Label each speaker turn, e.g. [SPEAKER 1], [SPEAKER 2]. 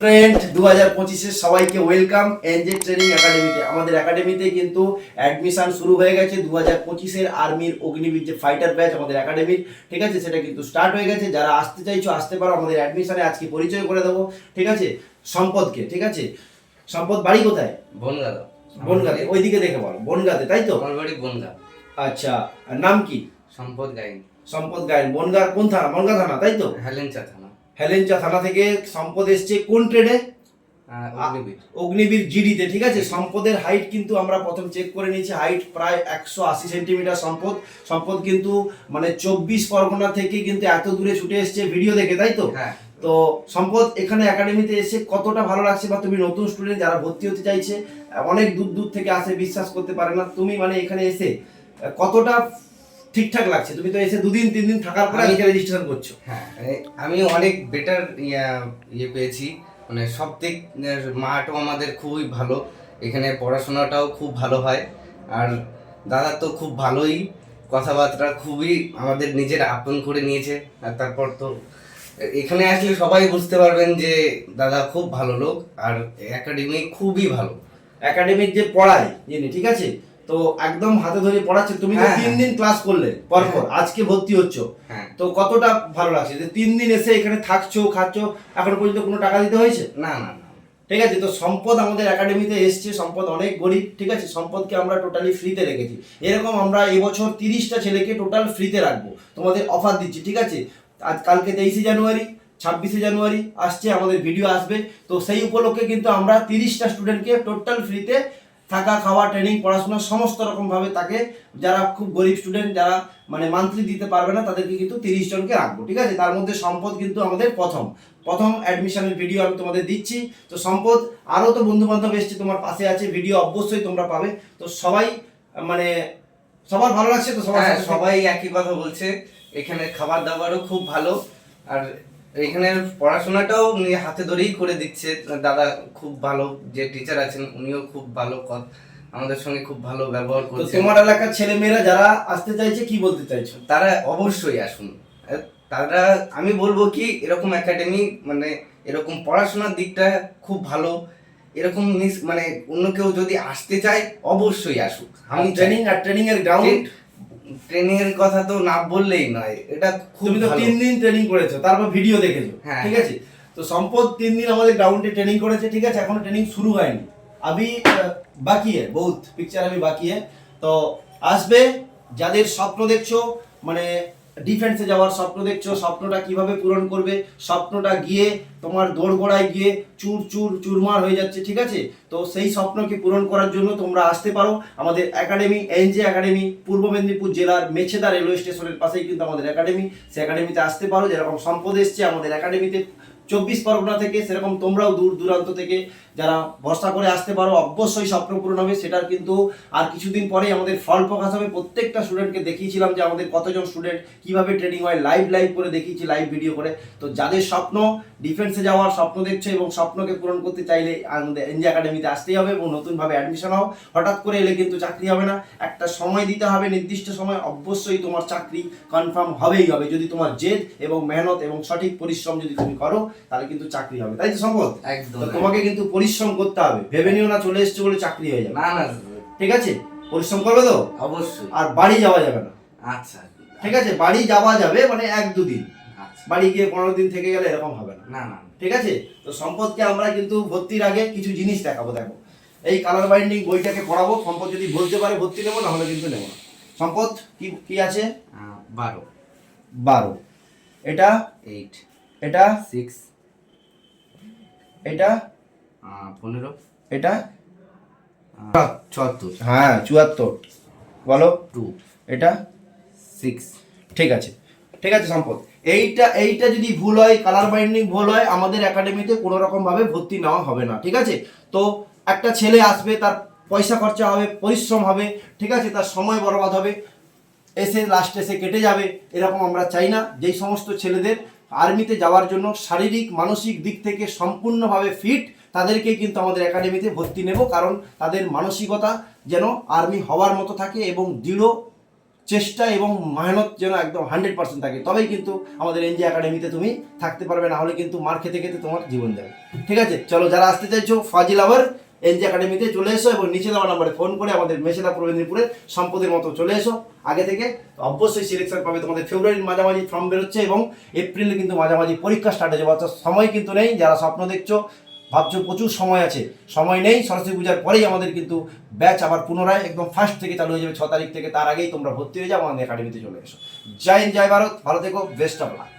[SPEAKER 1] Friend দু হাজার পঁচিশের সবাইকে ওয়েলকাম এনজে ট্রেনিং একাডেমিতে আমাদের একাডেমিতে কিন্তু অ্যাডমিশন শুরু হয়ে গেছে দু হাজার পঁচিশের আর্মির অগ্নিবীর যে ফাইটার ব্যাচ আমাদের একাডেমির ঠিক আছে? সেটা কিন্তু স্টার্ট হয়ে গেছে। যারা আসতে চাইছো আসতে পারো। আমাদের অ্যাডমিশনে আজকে পরিচয় করে দেবো। ঠিক আছে? সম্পদকে ঠিক আছে? সম্পদ বাড়ি কোথায়?
[SPEAKER 2] বনগা
[SPEAKER 1] বনগাতে। ওইদিকে দেখে বলো। বনগাতে তাই তো?
[SPEAKER 2] আমার বাড়ি বনগা।
[SPEAKER 1] আচ্ছা আর নাম কি?
[SPEAKER 2] সম্পদ গাইন।
[SPEAKER 1] সম্পদ গায়েন বনগার কোন থানা? বনগা থানা তাই তো?
[SPEAKER 2] হেলেঞ্চা থানা।
[SPEAKER 1] হেলেঞ্চা থানা থেকে সম্পদ এসছে কোন ট্রেডে
[SPEAKER 2] অগ্নিবীর।
[SPEAKER 1] অগ্নিবীর জিডিতে ঠিক আছে? সম্পদের হাইট কিন্তু আমরা প্রথম চেক করে নিয়েছি। হাইট প্রায় একশো আশি সেন্টিমিটার সম্পদ। সম্পদ কিন্তু মানে চব্বিশ পরগনা থেকে কিন্তু এত দূরে ছুটে এসছে ভিডিও দেখে তাই তো?
[SPEAKER 2] হ্যাঁ।
[SPEAKER 1] তো সম্পদ এখানে একাডেমিতে এসে কতটা ভালো লাগছে বা তুমি নতুন স্টুডেন্ট যারা ভর্তি হতে চাইছে অনেক দূর দূর থেকে আসে বিশ্বাস করতে পারে না। তুমি মানে এখানে এসে কতটা ঠিকঠাক লাগছে। তুমি তো এসে দুদিন তিন দিন থাকার পরে
[SPEAKER 2] আমি-
[SPEAKER 1] রেজিস্ট্রেশন করছ।
[SPEAKER 2] হ্যাঁ আমি অনেক বেটার ইয়ে পেয়েছি। মানে সব দিক মাঠও আমাদের খুবই ভালো। এখানে পড়াশোনাটাও খুব ভালো হয়। আর দাদা তো খুব ভালোই। কথাবার্তা খুবই আমাদের নিজের আপন করে নিয়েছে। আর তারপর তো এখানে আসলে সবাই বুঝতে পারবেন যে দাদা খুব ভালো লোক। আর একাডেমি খুবই ভালো।
[SPEAKER 1] একাডেমিক যে পড়ায় যিনি ঠিক আছে? তো একদম হাতে ধরে পড়াচ্ছে। তুমি তো
[SPEAKER 2] হ্যাঁ,
[SPEAKER 1] তিন
[SPEAKER 2] হ্যাঁ।
[SPEAKER 1] দিন ক্লাস করলে পরপর। আজকে ভর্তি হচ্ছ।
[SPEAKER 2] হ্যাঁ।
[SPEAKER 1] তো কতটা ভালো লাগছে যে তিন দিন এসে এখানে থাকছো খাচ্ছো এখন পর্যন্ত কোনো টাকা দিতে হয়েছে?
[SPEAKER 2] না না না।
[SPEAKER 1] ঠিক আছে তো সম্পদ আমাদের একাডেমিতে এসছে সম্পদ অনেক গরিব ঠিক আছে? সম্পদকে আমরা টোটালি ফ্রিতে রেখেছি। এরকম আমরা এবছর তিরিশটা ছেলেকে টোটাল ফ্রিতে রাখব। তোমাদের অফার দিচ্ছি ঠিক আছে? আজ কালকে তেইশে জানুয়ারি ছাব্বিশে জানুয়ারি আসছে আমাদের ভিডিও আসবে। তো সেই উপলক্ষে কিন্তু আমরা তিরিশটা স্টুডেন্টকে টোটাল ফ্রিতে থাকা খাওয়া ট্রেনিং পড়াশোনা সমস্ত রকমভাবে তাকে যারা খুব গরিব স্টুডেন্ট যারা মানে মান্থলি দিতে পারবে না তাদেরকে কিন্তু তিরিশ জনকে রাখব ঠিক আছে? তার মধ্যে সম্পদ কিন্তু আমাদের প্রথম। প্রথম অ্যাডমিশনের ভিডিও আমি তোমাদের দিচ্ছি। তো সম্পদ আরও তো বন্ধু বান্ধব এসছে তোমার পাশে আছে ভিডিও অবশ্যই তোমরা পাবে। তো সবাই মানে সবার ভালো লাগছে তো সবাই
[SPEAKER 2] হ্যাঁ সবাই একই কথা বলছে। এখানে খাবার দাবারও খুব ভালো। আর এখানে পড়াশোনাটাও হাতে ধরেই করে দিচ্ছে। দাদা খুব ভালো যে টিচার আছেন উনিও খুব ভালো আমাদের সঙ্গে খুব ভালো ব্যবহার করছে
[SPEAKER 1] তোমার এলাকার ছেলে মেয়েরা যারা আসতে চাইছে কি বলতে চাইছো?
[SPEAKER 2] তারা অবশ্যই আসুন। তারা আমি বলব কি এরকম একাডেমি মানে এরকম পড়াশোনার দিকটা খুব ভালো। এরকম মিস- মানে অন্য কেউ যদি আসতে চায় অবশ্যই আসুক।
[SPEAKER 1] আমি
[SPEAKER 2] আমি
[SPEAKER 1] ট্রেনিং আর ট্রেনিং এর গ্রাউন্ড
[SPEAKER 2] ট্রেনিং এর কথা তো না বললেই নয় এটা
[SPEAKER 1] তুমি তো তিন দিন ট্রেনিং করেছ তারপর ভিডিও দেখেছ
[SPEAKER 2] হ্যাঁ,
[SPEAKER 1] ঠিক হ্যাঁ। আছে? তো সম্পদ তিন দিন আমাদের গ্রাউন্ডে ট্রেনিং করেছে ঠিক আছে? এখনও ট্রেনিং শুরু হয়নি। আমি বাকি হ্যাঁ বহুত পিকচার আমি বাকি হ্যাঁ তো আসবে যাদের স্বপ্ন দেখছ মানে ডিফেন্সে যাওয়ার স্বপ্ন দেখছ, স্বপ্নটা কীভাবে পূরণ করবে? স্বপ্নটা গিয়ে তোমার দোরগোড়ায় গিয়ে চুর চুর চুরমার হয়ে যাচ্ছে, ঠিক আছে? তো সেই স্বপ্নকে পূরণ করার জন্য তোমরা আসতে পারো। আমাদের একাডেমি এনজে একাডেমি পূর্ব মেদিনীপুর জেলার মেছেদা রেলওয়ে স্টেশনের পাশেই কিন্তু আমাদের একাডেমি সে একাডেমিতে আসতে পারো। যেরকম সম্পদ এসছে, আমাদের একাডেমিতে চব্বিশ পরগনা থেকে, সেরকম তোমরাও দূর দূরান্ত থেকে যারা ভরসা করে আসতে পারো, অবশ্যই স্বপ্ন পূরণ হবে। সেটার কিন্তু আর কিছুদিন পরেই আমাদের ফল প্রকাশ হবে। প্রত্যেকটা স্টুডেন্টকে দেখিয়েছিলাম যে আমাদের কতজন স্টুডেন্ট কীভাবে ট্রেনিং হয়। লাইভ লাইভ করে দেখিয়েছি লাইভ ভিডিও করে। তো যাদের স্বপ্ন ডিফেন্সে যাওয়ার স্বপ্ন দেখছ এবং স্বপ্নকে পূরণ করতে চাইলে আমাদের এনজি একাডেমিতে আসতেই হবে এবং নতুনভাবে অ্যাডমিশন হও হঠাৎ করে এলে কিন্তু চাকরি হবে না। একটা সময় দিতে হবে, নির্দিষ্ট সময়। অবশ্যই তোমার চাকরি কনফার্ম হবেই হবে। যদি তোমার জেদ এবং মেহনত এবং সঠিক পরিশ্রম যদি তুমি করো তাহলে কিন্তু চাকরি হবে। তাই তো সম্ভব
[SPEAKER 2] একদম
[SPEAKER 1] তোমাকে কিন্তু পরিশ্রম করতে হবে। ভেবে নিও না চলে এসছো বলে চাকরি হয়ে যাবে।
[SPEAKER 2] না না
[SPEAKER 1] ঠিক আছে? পরিশ্রম করবে তো?
[SPEAKER 2] অবশ্যই।
[SPEAKER 1] আর বাড়ি যাওয়া যাবে না।
[SPEAKER 2] আচ্ছা।
[SPEAKER 1] ঠিক আছে? বাড়ি যাওয়া যাবে মানে এক দুদিন
[SPEAKER 2] আচ্ছা।
[SPEAKER 1] বাড়ি গিয়ে পনেরো দিন থেকে গেলে এরকম হবে না।
[SPEAKER 2] না না
[SPEAKER 1] ঠিক আছে? তো সম্পদকে আমরা কিন্তু ভর্তির আগে কিছু জিনিস দেখাবো দেখো। এই কালার বাইন্ডিং বইটাকে পড়াবো। সম্পদ যদি বলতে পারে ভর্তি নেব না হলে কিন্তু নেব না। সম্পদ কি কি আছে?
[SPEAKER 2] বারো।
[SPEAKER 1] বারো। এটা
[SPEAKER 2] এইট
[SPEAKER 1] এটা
[SPEAKER 2] সিক্স
[SPEAKER 1] এটা
[SPEAKER 2] পনেরো
[SPEAKER 1] এটা
[SPEAKER 2] চুয়াত্তর।
[SPEAKER 1] হ্যাঁ চুয়াত্তর। বলো?
[SPEAKER 2] টু।
[SPEAKER 1] এটা
[SPEAKER 2] সিক্স
[SPEAKER 1] ঠিক আছে। ঠিক আছে সম্পদ। এইটা এইটা যদি ভুল হয় কালার বাইন্ডিং ভুল হয় আমাদের একাডেমিতে কোনো রকম ভাবে ভর্তি নেওয়া হবে না ঠিক আছে? তো একটা ছেলে আসবে তার পয়সা খরচা হবে পরিশ্রম হবে ঠিক আছে? তার সময় বরবাদ হবে এসে লাস্টে এসে কেটে যাবে এরকম আমরা চাই না। যেই সমস্ত ছেলেদের আর্মিতে যাওয়ার জন্য শারীরিক, মানসিক দিক থেকে সম্পূর্ণভাবে ফিট তাদেরকে কিন্তু আমাদের একাডেমিতে ভর্তি নেব। কারণ তাদের মানসিকতা যেন আর্মি হওয়ার মতো থাকে এবং দৃঢ় চেষ্টা এবং মেহনত যেন একদম হান্ড্রেড পার্সেন্ট থাকে। তবেই কিন্তু আমাদের এনজি একাডেমিতে তুমি থাকতে পারবে, না হলে কিন্তু মার খেতে খেতে তোমার জীবন যাবে। ঠিক আছে? চলো, যারা আসতে চাইছো, ফাজিল আবার। এনজি একাডেমিতে চলে এসো এবং নিচে দেওয়া নাম্বারে ফোন করে আমাদের মেছেদা পূর্ব মেদিনীপুরে সম্পদের মতো চলে এসো। আগে থেকে অবশ্যই সিলেকশন পাবে তোমাদের ফেব্রুয়ারির মাঝামাঝি ফর্ম বেরোচ্ছে এবং এপ্রিলে কিন্তু মাঝামাঝি পরীক্ষা স্টার্ট হয়ে যাবে সময় কিন্তু নেই। যারা স্বপ্ন দেখছ, ভাবছ প্রচুর সময় আছে, সময় নেই, সরস্বতী পূজার পরেই আমাদের কিন্তু ব্যাচ আবার পুনরায় একদম ফার্স্ট থেকে চালু হয়ে যাবে, ছ তারিখ থেকে তার আগেই তোমরা ভর্তি হয়ে যাও, আমাদের একাডেমিতে চলে এসো। জয় হিন্দ, জয় ভারত, ভালো থেকো বেস্ট অফ লাক